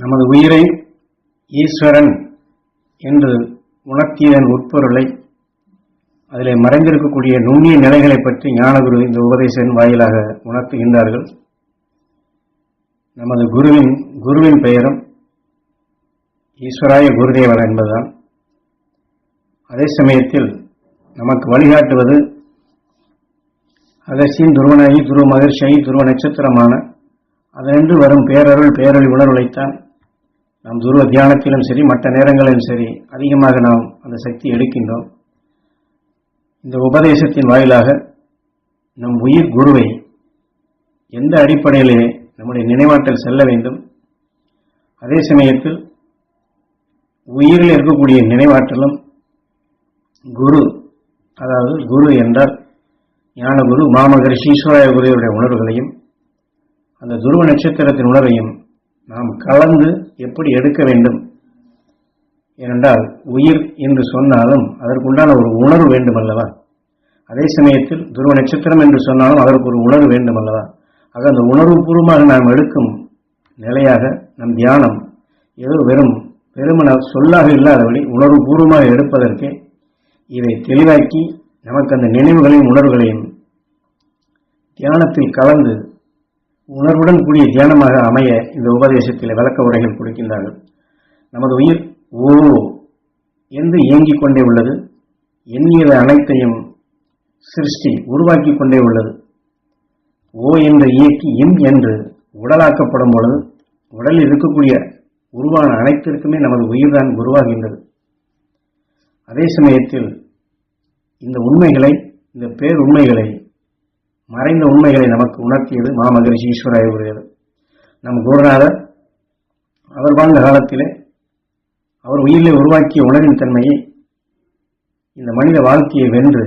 நமது உயிரை ஈஸ்வரன் என்று உணர்த்தியதன் உட்பொருளை அதிலே மறைந்திருக்கக்கூடிய நுண்ணிய நிலைகளை பற்றி ஞானகுரு இந்த உபதேசன் வாயிலாக உணர்த்துகின்றார்கள். நமது குருவின் குருவின் பெயரும் ஈஸ்வராய குருதேவர் என்பதுதான். அதே சமயத்தில் நமக்கு வழிகாட்டுவது அகசியின் துருவனாகி துருவ மகிழ்ச்சியாகி துருவ நட்சத்திரமான அதனின்று வரும் பேரருள் பேரொழி உணர்வுளைத்தான் நாம் துருவ தியானத்திலும் சரி மற்ற நேரங்களிலும் சரி அதிகமாக நாம் அந்த சக்தி எடுக்கின்றோம். இந்த உபதேசத்தின் வாயிலாக நம் உயிர் குருவை எந்த அடிப்படையிலே நம்முடைய நினைவாற்றல் செல்ல வேண்டும்? அதே சமயத்தில் உயிரில் இருக்கக்கூடிய நினைவாற்றலும் குரு அதாவது குரு என்றால் ஞானகுரு மாமகரிஷி ஈஸ்வராய குருவுடைய உணர்வுகளையும் அந்த துருவ நட்சத்திரத்தின் உணர்வையும் நாம் கலந்து எப்படி எடுக்க வேண்டும்? ஏனென்றால் உயிர் என்று சொன்னாலும் அதற்குண்டான ஒரு உணர்வு வேண்டும் அல்லவா அதே சமயத்தில் துருவ நட்சத்திரம் என்று சொன்னாலும் அதற்கு ஒரு உணர்வு வேண்டும் அல்லவா ஆக அந்த உணர்வு பூர்வமாக நாம் எடுக்கும் நிலையாக நம் தியானம் ஏதோ வெறும் பெருமன சொல்லாக இல்லாதபடி உணர்வு பூர்வமாக எடுப்பதற்கே இதை தெளிவாக்கி நமக்கு அந்த நினைவுகளையும் உணர்வுகளையும் தியானத்தில் கலந்து உணர்வுடன் கூடிய தியானமாக அமைய இந்த உபதேசத்தில் விளக்க உரைகள் கொடுக்கின்றார்கள். நமது உயிர் ஓ என்று இயங்கிக் கொண்டே உள்ளது. எண்ணியது அனைத்தையும் சிருஷ்டி உருவாக்கி கொண்டே உள்ளது. ஓ என்று இயக்கி இம் என்று உடலாக்கப்படும் பொழுது உடலில் இருக்கக்கூடிய உருவான அனைத்திற்குமே நமது உயிர்தான் உருவாகின்றது. அதே சமயத்தில் இந்த உண்மைகளை இந்த பேர் உண்மைகளை மறைந்த உண்மைகளை நமக்கு உணர்த்தியது மாமகரிஷி ஈஸ்வராய உரியது நம் குருநாதர் அவர் வாழ்ந்த காலத்திலே அவர் உயிரிலே உருவாக்கிய உணர்வின் தன்மையை இந்த மனித வாழ்க்கையை வென்று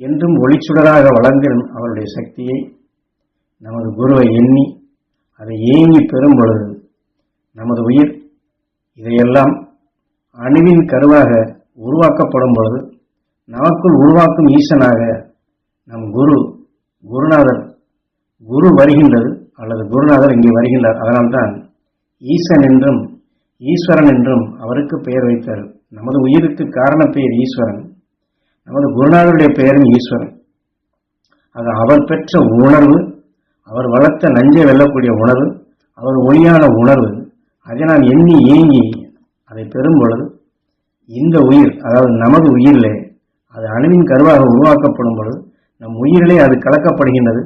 என்றும் ஒளிச்சுடராக வளர்ந்திடும் அவருடைய சக்தியை நமது குருவை எண்ணி அதை ஏங்கி பெறும் பொழுது நமது உயிர் இதையெல்லாம் அணுவின் கருவாக உருவாக்கப்படும் பொழுது நமக்குள் உருவாக்கும் ஈசனாக நம் குரு குருநாதர் குரு வருகின்றது அல்லது குருநாதர் இங்கே வருகின்றார். அதனால்தான் ஈசன் என்றும் ஈஸ்வரன் என்றும் அவருக்கு பெயர் வைத்தார். நமது உயிருக்கு காரண பெயர் ஈஸ்வரன். நமது குருநாதருடைய பெயரும் ஈஸ்வரன். அது அவர் பெற்ற உணர்வு அவர் வளர்த்த நஞ்சை வெல்லக்கூடிய உணர்வு அவர் ஒளியான உணர்வு. அதை நான் எண்ணி ஏங்கி அதை பெறும் பொழுது இந்த உயிர் அதாவது நமது உயிரிலே அது அணுவின் கருவாக உருவாக்கப்படும் பொழுது நம் உயிரிலே அது கலக்கப்படுகின்றது.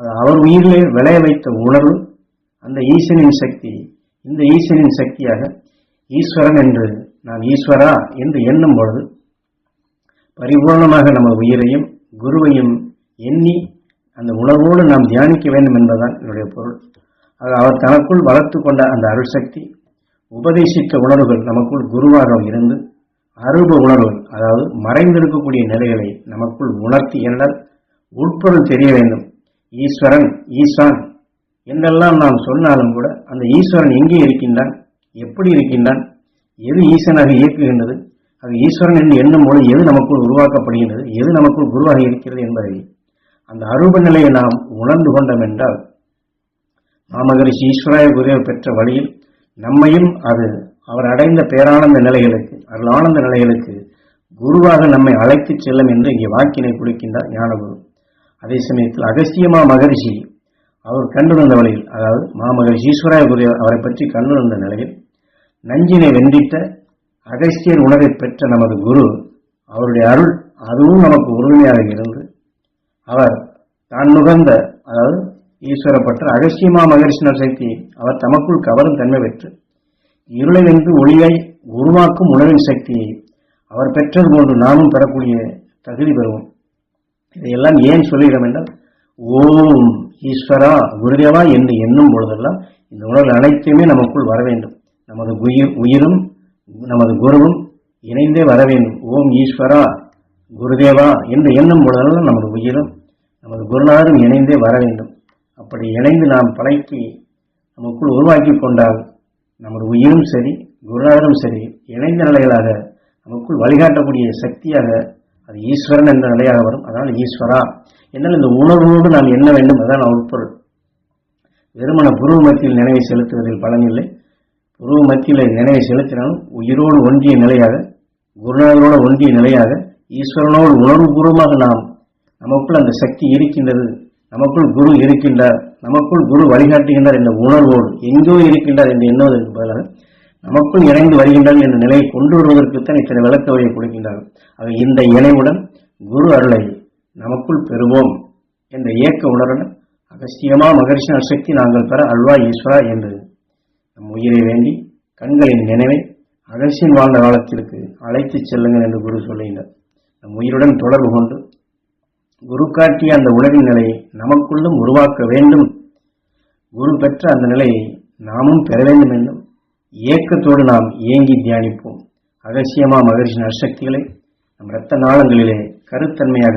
அது அவர் உயிரிலே விளைய வைத்த உணர்வு அந்த ஈசனின் சக்தி இந்த ஈசனின் சக்தியாக ஈஸ்வரன் என்று நான் ஈஸ்வரா என்று எண்ணும் பொழுது பரிபூர்ணமாக நமது உயிரையும் குருவையும் எண்ணி அந்த உணர்வோடு நாம் தியானிக்க வேண்டும் என்பதுதான் என்னுடைய பொருள். அது அவர் தனக்குள் வளர்த்து கொண்ட அந்த அருள் சக்தி உபதேசித்த உணர்வுகள் நமக்குள் குருவாக இருந்து அரூப உணர்வுகள் அதாவது மறைந்திருக்கக்கூடிய நிலைகளை நமக்குள் உணர்த்தி என்றால் உட்பொருள் தெரிய வேண்டும். ஈஸ்வரன் ஈசான் என்றெல்லாம் நாம் சொன்னாலும் கூட அந்த ஈஸ்வரன் எங்கே இருக்கின்றான்? எப்படி இருக்கின்றான்? எது ஈசனாக இயக்குகின்றது? அது ஈஸ்வரன் என்று எண்ணும் பொழுது எது நமக்குள் உருவாக்கப்படுகின்றது? எது நமக்குள் குருவாக இருக்கிறது என்பதை அந்த அரூப நிலையை நாம் உணர்ந்து கொண்டோம் என்றால் மாமகரிஷி ஈஸ்வராய குருவை பெற்ற வழியில் நம்மையும் அது அவர் அடைந்த பேரானந்த நிலைகளுக்கு அருளானந்த நிலைகளுக்கு குருவாக நம்மை அழைத்துச் செல்லும் என்று இங்கே வாக்கினை கொடுக்கின்றார் ஞானகுரு. அதே சமயத்தில் அகசியமா மகரிஷி அவர் கண்டுணர்ந்த வழியில் அதாவது மாமகரிஷி ஈஸ்வராய குரு அவரை பற்றி கண்டுணர்ந்த நிலையில் நஞ்சினை வென்றிட்ட அகஸ்தியர் உணவை பெற்ற நமது குரு அவருடைய அருள் அதுவும் நமக்கு உறுதுணையாக இருந்து அவர் தான் நுகர்ந்த அதாவது ஈஸ்வரப்பட்ட அகசியமா மகரிஷினர் சக்தி அவர் தமக்குள் கவரும் தன்மை பெற்று இருளை வென்று ஒளியை உருவாக்கும் உணவின் சக்தியை அவர் பெற்றது போன்று நாமும் பெறக்கூடிய தகுதி பெறுவோம். இதையெல்லாம் ஏன் சொல்லுகிறோம் என்றால் ஓம் ஈஸ்வரா குருதேவா என்று எண்ணும் பொழுதெல்லாம் இந்த உணர்வு அனைத்தையுமே நமக்குள் வர வேண்டும். நமது உயிர் உயிரும் நமது குருவும் இணைந்தே வர வேண்டும். ஓம் ஈஸ்வரா குருதேவா என்று எண்ணும் பொழுதெல்லாம் நமது உயிரும் நமது குருநாதரும் இணைந்தே வர வேண்டும். அப்படி இணைந்து நாம் பழக்கி நமக்குள் உருவாக்கி கொண்டால் நமது உயிரும் சரி குருநாதரும் சரி இணைந்த நிலைகளாக நமக்குள் வழிகாட்டக்கூடிய சக்தியாக அது ஈஸ்வரன் என்ற நிலையாக வரும். அதனால் ஈஸ்வரா. என்னால் இந்த உணர்வோடு நாம் என்ன வேண்டும். அதான் உட்பொருள் வெறுமன புருவ மத்தியில் நினைவை செலுத்துவதில் பலனில்லை புருவ மத்தியில் நினைவை செலுத்தினாலும் உயிரோடு ஒன்றிய நிலையாக குருநாதரோடு ஒன்றிய நிலையாக ஈஸ்வரனோடு உணர்வுபூர்வமாக நாம் நமக்குள் அந்த சக்தி இருக்கின்றது. நமக்குள் குரு இருக்கின்றார். நமக்குள் குரு வழிகாட்டுகின்றார் என்ற உணர்வோடு எங்கோ இருக்கின்றார் என்று எண்ணுவதற்கு பதிலாக நமக்குள் இணைந்து வருகின்றார் என்ற நிலையை கொண்டு வருவதற்குத்தான் இத்தனை விளக்க வழியை கொடுக்கின்றார்கள். அவை இந்த இணைவுடன் குரு அருளை நமக்குள் பெறுவோம் என்ற இயக்க உணர்வுடன் அகஸ்தியமா மகர்ஷி சக்தி நாங்கள் பெற அல்வா ஈஸ்வரா என்று நம் உயிரை வேண்டி கண்களின் நினைவை அகசியன் வாழ்ந்த காலத்திற்கு அழைத்துச் செல்லுங்கள் என்று குரு சொல்லுகின்றார். நம் உயிருடன் தொடர்பு கொண்டு குரு காட்டிய அந்த உலகின் நிலையை நமக்குள்ளும் உருவாக்க வேண்டும். குரு பெற்ற அந்த நிலையை நாமும் பெற வேண்டும் என்றும் ஏக்கத்தோடு நாம் ஏங்கி தியானிப்போம். அகசியமா மகரிஷி அசக்திகளை நம் இரத்த நாளங்களிலே கருத்தன்மையாக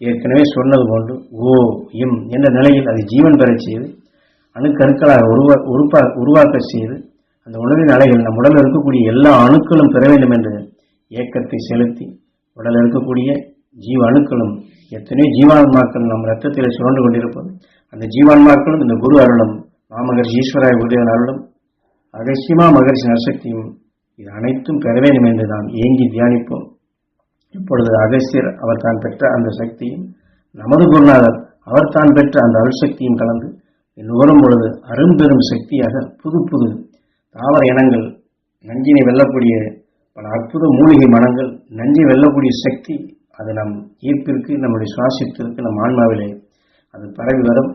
ஏற்கனவே சொன்னது போன்று ஓ இம் என்ற நிலையில் அது ஜீவன் பெறச் செய்து அணுக்கருக்களாக உருவா உருப்பா உருவாக்க செய்து அந்த உணவின் அலைகள் நம் உடலில் இருக்கக்கூடிய எல்லா அணுக்களும் பெற வேண்டும் என்று ஏக்கத்தை செலுத்தி உடலில் இருக்கக்கூடிய ஜீவ அணுக்களும் எத்தனையோ ஜீவான்மாக்கள் நம் ரத்தத்தில் சுரண்டு கொண்டிருப்பது. அந்த ஜீவான்மாக்களும் இந்த குரு அருளும் மாமகர்ஷி ஈஸ்வராய குருதேவன் அருளும் அகசியமா மகர்ஷி நரசக்தியும் இது அனைத்தும் பெற வேண்டும் என்று நாம் ஏங்கி தியானிப்போம். இப்பொழுது அகசியர் அவர் தான் பெற்ற அந்த சக்தியும் நமது குருநாதர் அவர் தான் பெற்ற அந்த அருள் சக்தியும் கலந்து நுகரும் பொழுது அரும்பெரும் சக்தியாக புது புது தாவர இனங்கள் நஞ்சினை வெல்லக்கூடிய பல அற்புத மூலிகை மனங்கள் நஞ்சை வெல்லக்கூடிய சக்தி அது நம் ஈர்ப்பிற்கு நம்முடைய சுவாசித்திற்கு நம் ஆன்மாவிலே அது பரவி வரும்.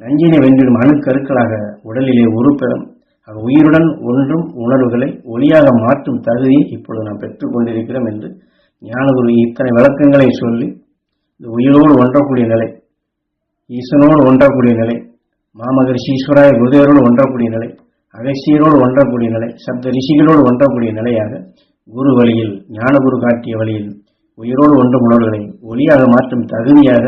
நஞ்சினை வென்றிடும் அணுக்கருக்களாக உடலிலே உருப்பெறும். அது உயிருடன் ஒன்றும் உணர்வுகளை ஒளியாக மாற்றும் தகுதியை இப்பொழுது நாம் பெற்றுக் கொண்டிருக்கிறோம் என்று ஞானகுரு இத்தனை விளக்கங்களை சொல்லி இந்த உயிரோடு ஒன்றக்கூடிய நிலை ஈசனோடு ஒன்றக்கூடிய நிலை மாமகரிஷி ஈஸ்வராய குருதேவரோடு ஒன்றக்கூடிய நிலை அகசியரோடு ஒன்றக்கூடிய நிலை சப்த ரிஷிகளோடு ஒன்றக்கூடிய நிலையாக குரு வழியில் ஞானகுரு காட்டிய வழியில் உயிரோடு ஒன்றும் உணர்வுகளை ஒளியாக மாற்றும் தகுதியாக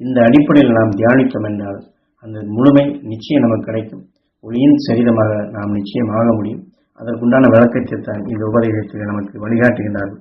இந்த அடிப்படையில் நாம் தியானித்தோம் என்றால் அந்த முழுமை நிச்சயம் நமக்கு கிடைக்கும். ஒளியின் சரிதமாக நாம் நிச்சயம் ஆக முடியும். அதற்குண்டான விளக்கத்தை தான் இந்த உபதேசத்தில் நமக்கு வழிகாட்டுகின்றார்கள்.